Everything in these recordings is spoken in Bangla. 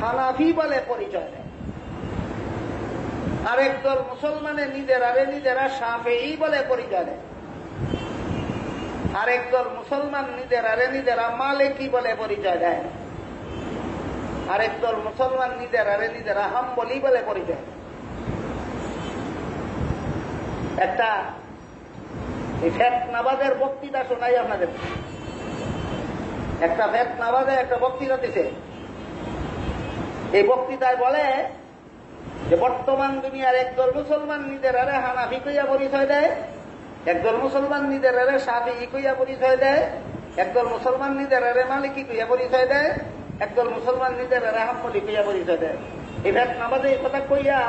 হানাফি বলে পরিচয় দেয় আরেক দল মুসলমানে নিজেরারে নিজেরা সাফেই বলে পরিচয় দেয় আরেক দল মুসলমান নিজেরারে নিজেরা মালিকি বলে পরিচয় দেয় আরেক দল মুসলমান নিজেরারে নিজেরা হাম্বলি বলে পরিচয় একটা এই ফেতনাবাদের বক্তৃতা শোনাই আপনাদের। একটা ফেতনাবাদে একটা বক্তৃতা এই বক্তৃতায় বলে যে বর্তমান দুনিয়ার একদল মুসলমান নিজের আরে হানাফি কইয়া পরিচয় দেয়, একদল মুসলমান নিজের আরে সাফি কইয়া পরিচয় দেয়, একদল মুসলমান নিজের আরে মালিকি কইয়া পরিচয় দেয়, একদল মুসলমান নিজের আরে হাম্মলি কইয়া পরিচয় দেয়। এই ফেতনাবাদে এই কথা কইয়া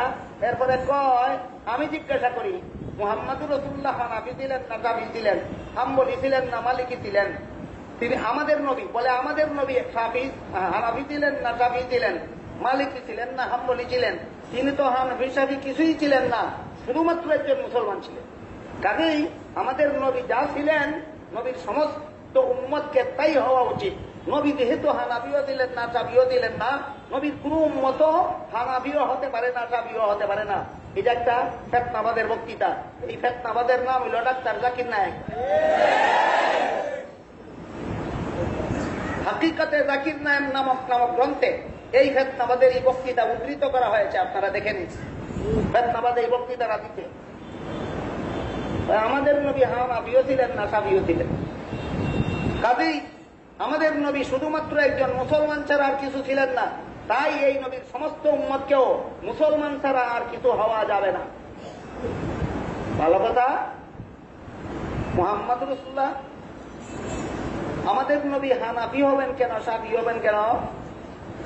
এরপরে কয়, আমি জিজ্ঞাসা করি, মোহাম্মদুর রসুল্লাহ হানাফি ছিলেন না জাবি ছিলেন হাম্বলি ছিলেন না মালিকি ছিলেন? তিনি আমাদের নবী, বলে আমাদের নবী সাফি, হানাফি ছিলেন না জাবি ছিলেন? মালিকি ছিলেন না, হাম্বলি ছিলেন। তিনি তো সাফি কিছুই ছিলেন না, শুধুমাত্র একজন মুসলমান ছিলেন। কাজেই আমাদের নবী যা ছিলেন, নবীর সমস্ত উম্মতকে তাই হওয়া উচিত। নবী যেহেতু হানাবিও দিলেন না চাবিও দিলেন না, নবীর কোন উম্মত হানাবিও হতে পারে না চাবিও হতে পারে না। এটা একটা ফেতনাবাদের বক্তৃতা, এই ফেতনাবাদের নাম হইল ডাক্তার জাকির নায়ক। হাকিকতে জাকির নায়ক নামক নামক গ্রন্থে এই ফেতনাবাদের এই বক্তৃতা উদ্ধৃত করা হয়েছে, আপনারা দেখে নিন। ফেতনাবাদ এই বক্তৃতা রাখিতে আমাদের নবী হানাবিও ছিলেন না সাবিও ছিলেন? কাজেই আমাদের নবী শুধুমাত্র একজন মুসলমান ছাড়া আর কিছু ছিলেন না, তাই এই নবীর সমস্ত উম্মতকেও মুসলমান ছাড়া আর কিছু হওয়া যাবে না। ভালো কথা? মোহাম্মদ রসুল্লাহ আমাদের নবী হানাফি হবেন কেন, সাবি হবেন কেন?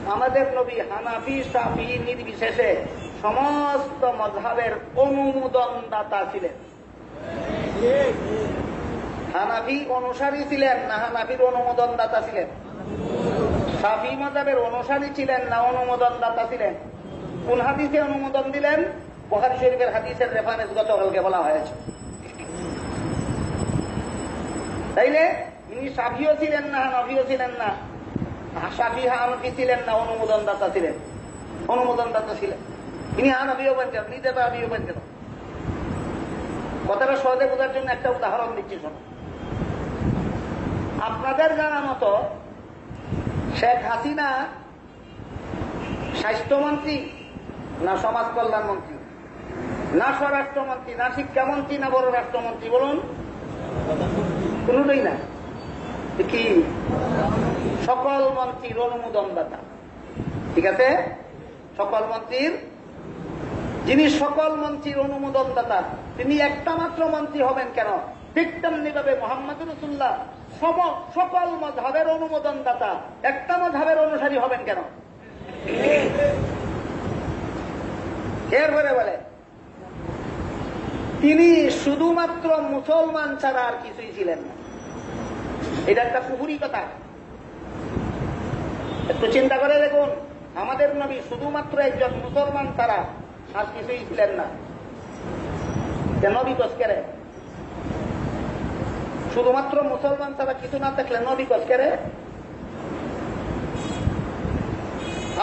আমাদের নবী হানাফি সাফি নির্বিশেষে সমস্ত মজহাবের অনুমোদন দাতা ছিলেন। হানাফি অনুসারী ছিলেন না হানাফির অনুমোদন দাতা ছিলেন? সাফি মজাবের অনুসারী ছিলেন না অনুমোদন দাতা ছিলেন? কোন হাদিসে অনুমোদন দিলেন? বহারি শরীফের হাদিসের রেফারেন্স গতকালকে বলা হয়েছে। তাইলে, ইনি সাফিও ছিলেন না হানাফিও ছিলেন না? সাফি হানফি ছিলেন না অনুমোদন দাতা ছিলেন। অনুমোদন দাতা ছিলেন তিনি হানফিও বলছেন নিজে আবিও বলছেন কথাটা সহজে বোঝার জন্য একটা উদাহরণ দিচ্ছি, শোনো। আপনাদের জানা মতো শেখ হাসিনা স্বাস্থ্যমন্ত্রী না সমাজ কল্যাণ মন্ত্রী না স্বরাষ্ট্রমন্ত্রী, না শিক্ষামন্ত্রী, না বড় রাষ্ট্রমন্ত্রী? বলুন। কোনটাই না কি? সকল মন্ত্রীর অনুমোদনদাতা। ঠিক আছে? সকল মন্ত্রীর? যিনি সকল মন্ত্রীর অনুমোদনদাতা, তিনি একটা মাত্র মন্ত্রী হবেন কেন? ঠিক তেমনি ভাবে মোহাম্মদ রসুল্লাহ সকল মধাবের অনুমোদন দাতা একটা মধাবের অনুসারী হবেন কেন? এরপরে বলে, তিনি শুধুমাত্র মুসলমান ছাড়া আর কিছুই ছিলেন না। এটা একটা পুকুরি কথা। একটু চিন্তা করে দেখুন, আমাদের নবী শুধুমাত্র একজন মুসলমান ছাড়া আর কিছুই ছিলেন না। নবী কসকেরে শুধুমাত্র মুসলমান ছাড়া কিছু না থাকলে নবী কসকেরে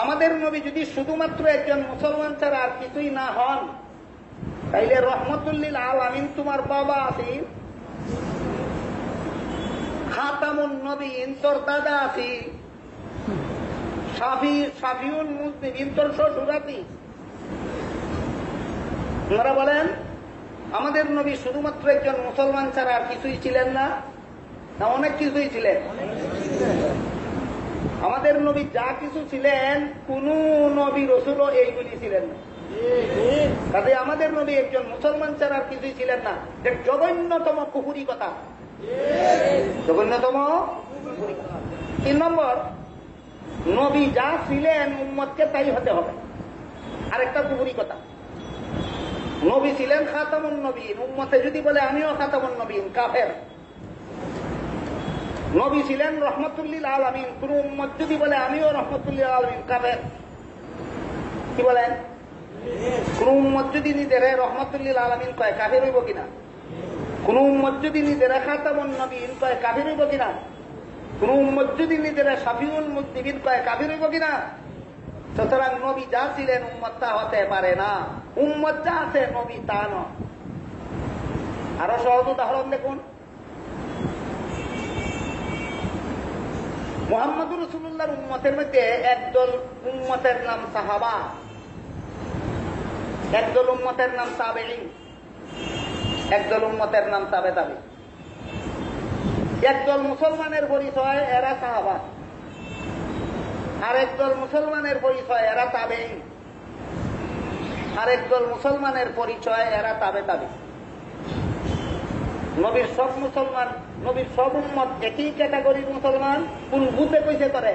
আমাদের নবী যদি শুধুমাত্র একজন মুসলমান ছাড়া আর কিছুই না হন, তাইলে রহমতুল্লিল আল আমিন তোমার বাবা আছি খাতামুন নবীন তোর দাদা আছি। সাফি, সাফিউল মুসলিম তোর শ্বশুর ওনারা বলেন, আমাদের নবী শুধুমাত্র একজন মুসলমান ছাড়া আর কিছুই ছিলেন না না অনেক কিছুই ছিলেন। আমাদের নবী যা কিছু ছিলেন, কোন নবী রসুলও এইগুলি ছিলেন না। কাজে আমাদের নবী একজন মুসলমান ছাড়া আর কিছুই ছিলেন না। জঘন্যতম কুহুরি কথা। জঘন্যতম তিন নম্বর, নবী যা ছিলেন উম্মতকে তাই হতে হবে। আরেকটা কুহুরি কথা। নবী ছিলেন খাতামুন নবীন, উম্মতে যদি বলে আমিও খাতামুন নবীন, কাফের। নবী ছিলেন রহমতুল্লিল আলমিন, কোন উম্মত যদি বলে আমিও রহমতুল্লিল আলমিন, কাফের। কি বলেন? কোন উম্মত যদি নিজের রহমতুল্লিল আলমিন কয়, কাফের হইব কিনা? কোন উম্মত যদি নিজের খাতামুন নবীন কয় কাফের হইব কিনা? কোন উম্মত যদি নিজের সাফিউল মুদ্দিবিন কয় কাফের হইব কিনা? সুতরাং নবী যা ছিলেন উম্মত তা হতে পারে না। উম্মত যা আছে নবী তা নয়। আরও সহজ উদাহরণ দেখুন। মোহাম্মদ রসুল্লাহর উম্মতের মধ্যে একদল উম্মতের নাম সাহাবা, একদল উম্মতের নাম তাবেঈ একদল উন্মতের নাম তাবে তাবে একদল মুসলমানের পরিচয় এরা সাহাবা। আরেক দল মুসলমানের পরিচয় এরা তাবে আরেক দল মুসলমানের পরিচয় এরা তাবে তাবে নবীর সব মুসলমান, নবীর সব উম্মত একই ক্যাটাগরির মুসলমান, কোন বুথে কইছে করে